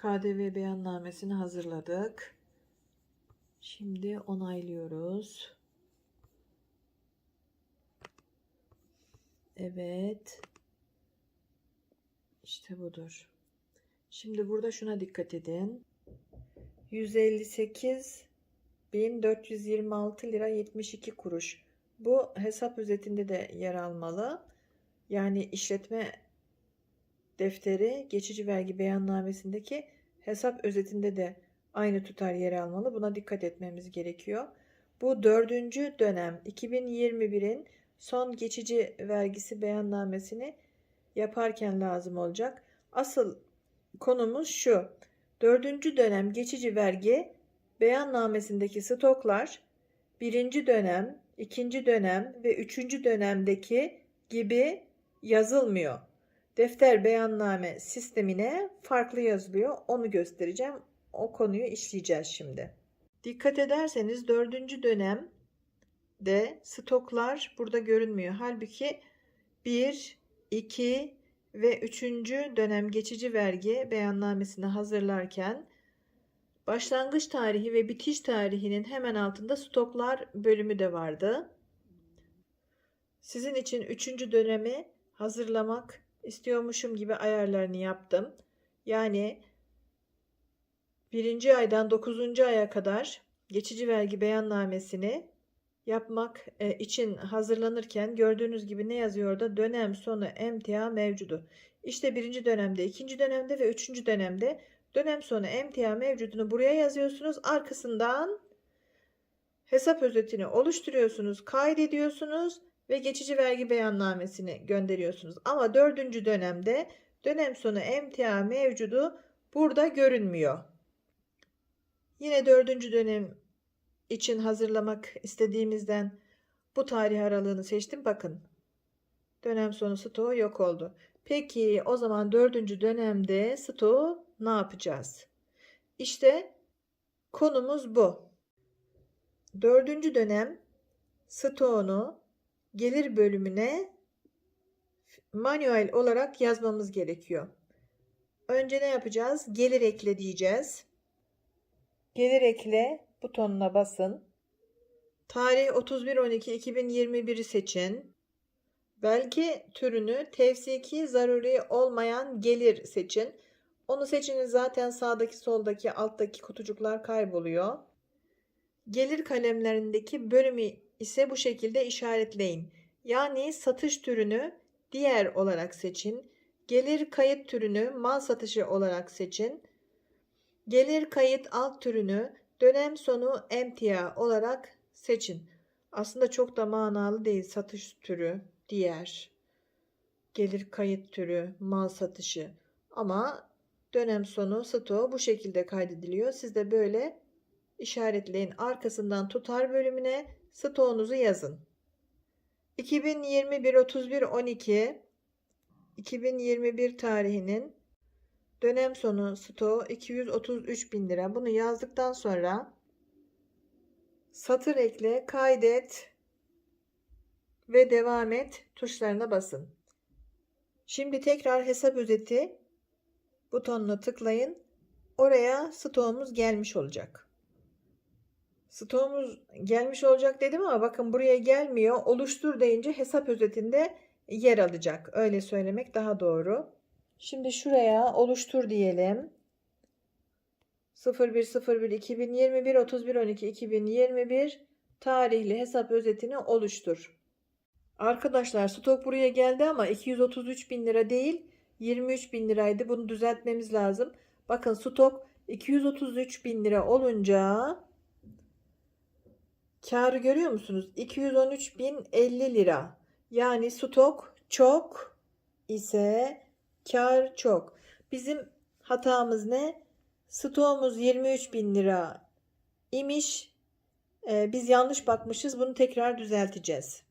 KDV beyannamesini hazırladık. Şimdi onaylıyoruz. Evet. İşte budur. Şimdi burada şuna dikkat edin. 158.426 lira 72 kuruş. Bu hesap özetinde de yer almalı. Yani işletme defteri geçici vergi beyannamesindeki hesap özetinde de aynı tutar yer almalı. Buna dikkat etmemiz gerekiyor. Bu dördüncü dönem 2021'in son geçici vergisi beyannamesini yaparken lazım olacak. Asıl konumuz şu. Dördüncü dönem geçici vergi beyannamesindeki stoklar birinci dönem, ikinci dönem ve üçüncü dönemdeki gibi yazılmıyor. Defter beyanname sistemine farklı yazılıyor. Onu göstereceğim. O konuyu işleyeceğiz şimdi. Dikkat ederseniz dördüncü dönemde stoklar burada görünmüyor. Halbuki 1, 2 ve 3. dönem geçici vergi beyannamesini hazırlarken başlangıç tarihi ve bitiş tarihinin hemen altında stoklar bölümü de vardı. Sizin için 3. dönemi hazırlamak istiyormuşum gibi ayarlarını yaptım. Yani birinci aydan 9. aya kadar geçici vergi beyannamesini yapmak e, için hazırlanırken gördüğünüz gibi ne yazıyor orada? Dönem sonu emtia mevcudu. İşte birinci dönemde, ikinci dönemde ve üçüncü dönemde dönem sonu emtia mevcudunu buraya yazıyorsunuz. Arkasından hesap özetini oluşturuyorsunuz, kaydediyorsunuz ve geçici vergi beyannamesini gönderiyorsunuz. Ama dördüncü dönemde dönem sonu emtia mevcudu burada görünmüyor. Yine dördüncü dönem için hazırlamak istediğimizden bu tarih aralığını seçtim. Bakın dönem sonu stoğu yok oldu. Peki o zaman dördüncü dönemde stoğu ne yapacağız? İşte konumuz bu. Dördüncü dönem stoğunu gelir bölümüne manuel olarak yazmamız gerekiyor. Önce ne yapacağız? Gelir ekle diyeceğiz. Gelir ekle butonuna basın. Tarih 31.12.2021'i seçin. Belge türünü tevsiki zaruri olmayan gelir seçin. Onu seçiniz zaten sağdaki soldaki alttaki kutucuklar kayboluyor. Gelir kalemlerindeki bölümü ise bu şekilde işaretleyin. Yani satış türünü diğer olarak seçin. Gelir kayıt türünü mal satışı olarak seçin. Gelir kayıt alt türünü dönem sonu emtia olarak seçin. Aslında çok da manalı değil satış türü, diğer. Gelir kayıt türü, mal satışı. Ama dönem sonu stoğu bu şekilde kaydediliyor. Siz de böyle işaretleyin. Arkasından tutar bölümüne stoğunuzu yazın. 2021 31 12 2021 tarihinin dönem sonu stoğu 233 bin lira. Bunu yazdıktan sonra satır ekle, kaydet ve devam et tuşlarına basın. Şimdi tekrar hesap özeti butonuna tıklayın. Oraya stoğumuz gelmiş olacak. Stoğumuz gelmiş olacak dedim ama bakın buraya gelmiyor. Oluştur deyince hesap özetinde yer alacak. Öyle söylemek daha doğru. Şimdi şuraya oluştur diyelim. 0101 2021 31 12 2021 tarihli hesap özetini oluştur. Arkadaşlar stok buraya geldi ama 233 bin lira değil 23 bin liraydı. Bunu düzeltmemiz lazım. Bakın stok 233 bin lira olunca karı görüyor musunuz? 213 bin 50 lira. Yani stok çok ise kar çok. Bizim hatamız ne? Stoğumuz 23 bin lira imiş. Ee, biz yanlış bakmışız. Bunu tekrar düzelteceğiz.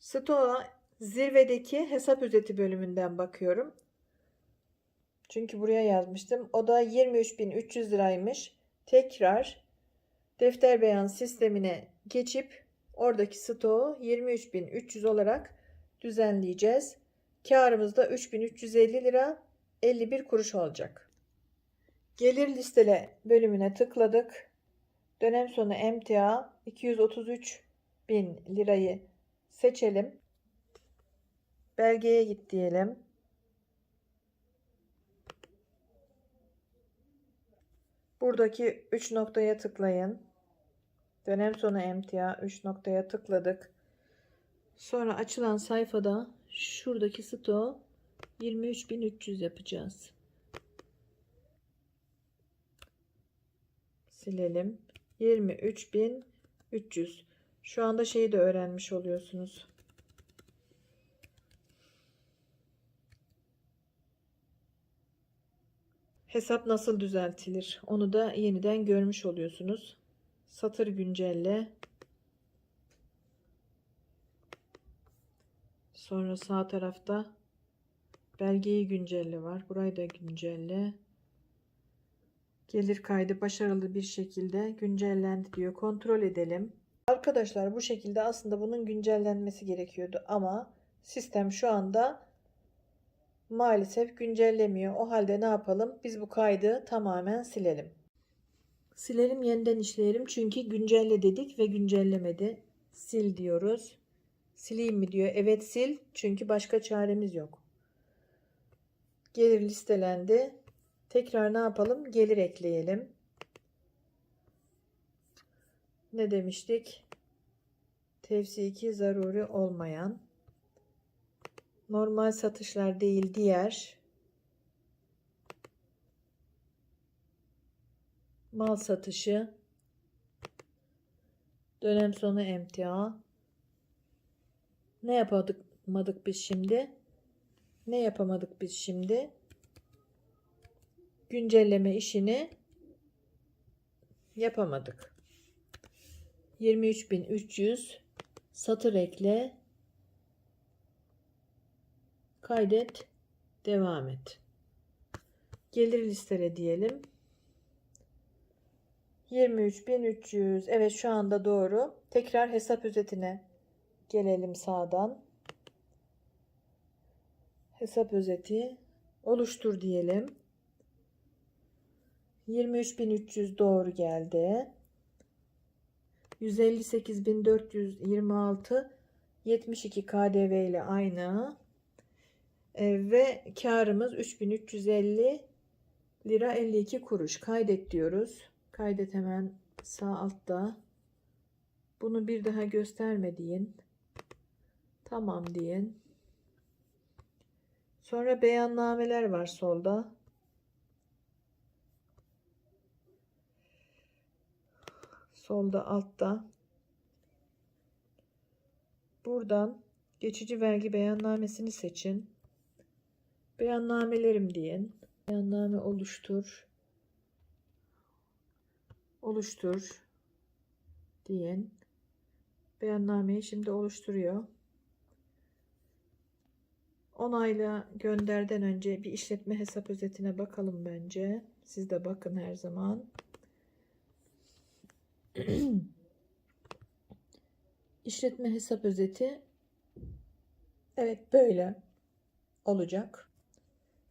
Stoğa zirvedeki hesap özeti bölümünden bakıyorum. Çünkü buraya yazmıştım. O da 23.300 liraymış. Tekrar defter beyan sistemine geçip oradaki stoğu 23.300 olarak düzenleyeceğiz. Karımız da 3350 lira 51 kuruş olacak. Gelir listele bölümüne tıkladık. Dönem sonu emtia 233 bin lirayı seçelim. Belgeye git diyelim. Buradaki 3 noktaya tıklayın. Dönem sonu emtia 3 noktaya tıkladık. Sonra açılan sayfada şuradaki sto 23.300 yapacağız. Silelim. 23.300. Şu anda şeyi de öğrenmiş oluyorsunuz. Hesap nasıl düzeltilir? Onu da yeniden görmüş oluyorsunuz. Satır güncelle. Sonra sağ tarafta belgeyi güncelle var. Burayı da güncelle. Gelir kaydı başarılı bir şekilde güncellendi diyor. Kontrol edelim. Arkadaşlar bu şekilde aslında bunun güncellenmesi gerekiyordu ama sistem şu anda maalesef güncellemiyor. O halde ne yapalım? Biz bu kaydı tamamen silelim. Silelim yeniden işleyelim çünkü güncelle dedik ve güncellemedi. Sil diyoruz. Sileyim mi diyor. Evet sil çünkü başka çaremiz yok. Gelir listelendi. Tekrar ne yapalım? Gelir ekleyelim. Ne demiştik? Tevsiki zaruri olmayan. Normal satışlar değil diğer. Mal satışı. Dönem sonu emtia. Ne yapamadık biz şimdi? Ne yapamadık biz şimdi? Güncelleme işini yapamadık. 23.300 satır ekle kaydet devam et. Gelir listele diyelim. 23.300 evet şu anda doğru. Tekrar hesap özetine gelelim sağdan. Hesap özeti oluştur diyelim. 23.300 doğru geldi. 158.426 72 KDV ile aynı. E, ve karımız 3350 lira 52 kuruş. Kaydet diyoruz. Kaydet hemen sağ altta. Bunu bir daha gösterme deyin. Tamam deyin. Sonra beyannameler var solda. Solda altta. Buradan geçici vergi beyannamesini seçin. Beyannamelerim deyin. Beyanname oluştur. Oluştur deyin. Beyannameyi şimdi oluşturuyor. Onayla gönderden önce bir işletme hesap özetine bakalım bence. Siz de bakın her zaman. İşletme hesap özeti evet böyle olacak.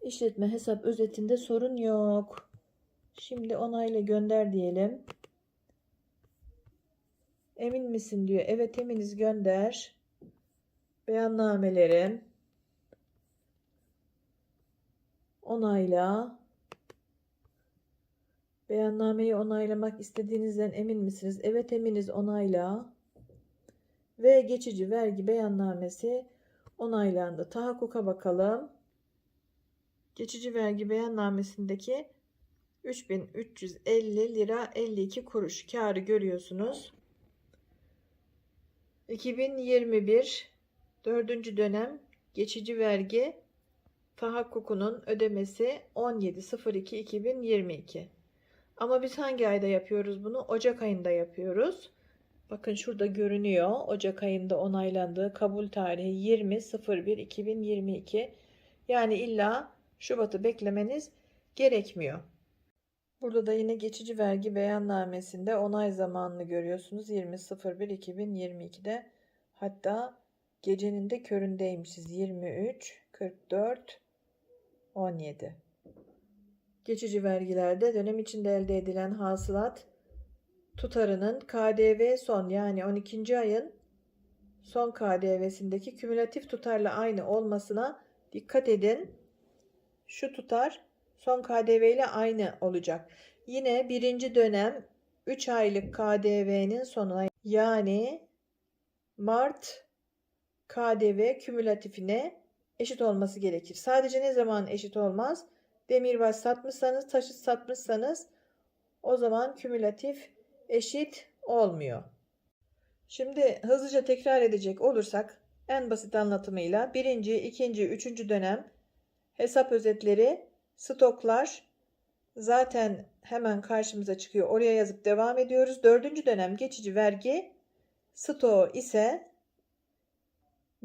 İşletme hesap özetinde sorun yok. Şimdi onayla gönder diyelim. Emin misin diyor. Evet eminiz gönder. Beyannamelerim. Onayla. Beyannameyi onaylamak istediğinizden emin misiniz? Evet eminiz onayla. Ve geçici vergi beyannamesi onaylandı. Tahakkuka bakalım. Geçici vergi beyannamesindeki 3350 lira 52 kuruş karı görüyorsunuz. 2021 4. dönem geçici vergi tahakkukunun ödemesi 17.02.2022. Ama biz hangi ayda yapıyoruz bunu? Ocak ayında yapıyoruz. Bakın şurada görünüyor. Ocak ayında onaylandığı kabul tarihi 20.01.2022. Yani illa Şubat'ı beklemeniz gerekmiyor. Burada da yine geçici vergi beyannamesinde onay zamanını görüyorsunuz. 20.01.2022'de hatta gecenin de köründeymişiz. 23, 44, 17. Geçici vergilerde dönem içinde elde edilen hasılat tutarının KDV son yani 12. ayın son KDV'sindeki kümülatif tutarla aynı olmasına dikkat edin. Şu tutar son KDV ile aynı olacak. Yine birinci dönem 3 aylık KDV'nin sonuna yani Mart KDV kümülatifine eşit olması gerekir. Sadece ne zaman eşit olmaz? Demirbaş satmışsanız, taşıt satmışsanız o zaman kümülatif eşit olmuyor. Şimdi hızlıca tekrar edecek olursak en basit anlatımıyla birinci, ikinci, üçüncü dönem hesap özetleri, stoklar zaten hemen karşımıza çıkıyor. Oraya yazıp devam ediyoruz. Dördüncü dönem geçici vergi stoğu ise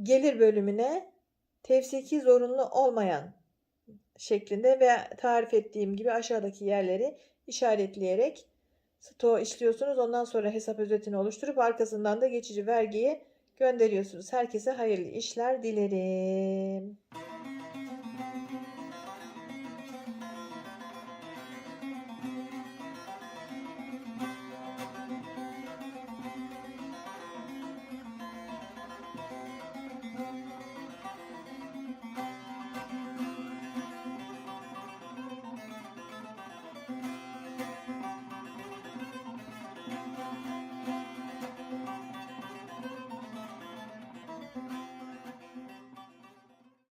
gelir bölümüne tevsiki zorunlu olmayan şeklinde ve tarif ettiğim gibi aşağıdaki yerleri işaretleyerek stoğu işliyorsunuz. Ondan sonra hesap özetini oluşturup arkasından da geçici vergiyi gönderiyorsunuz. Herkese hayırlı işler dilerim.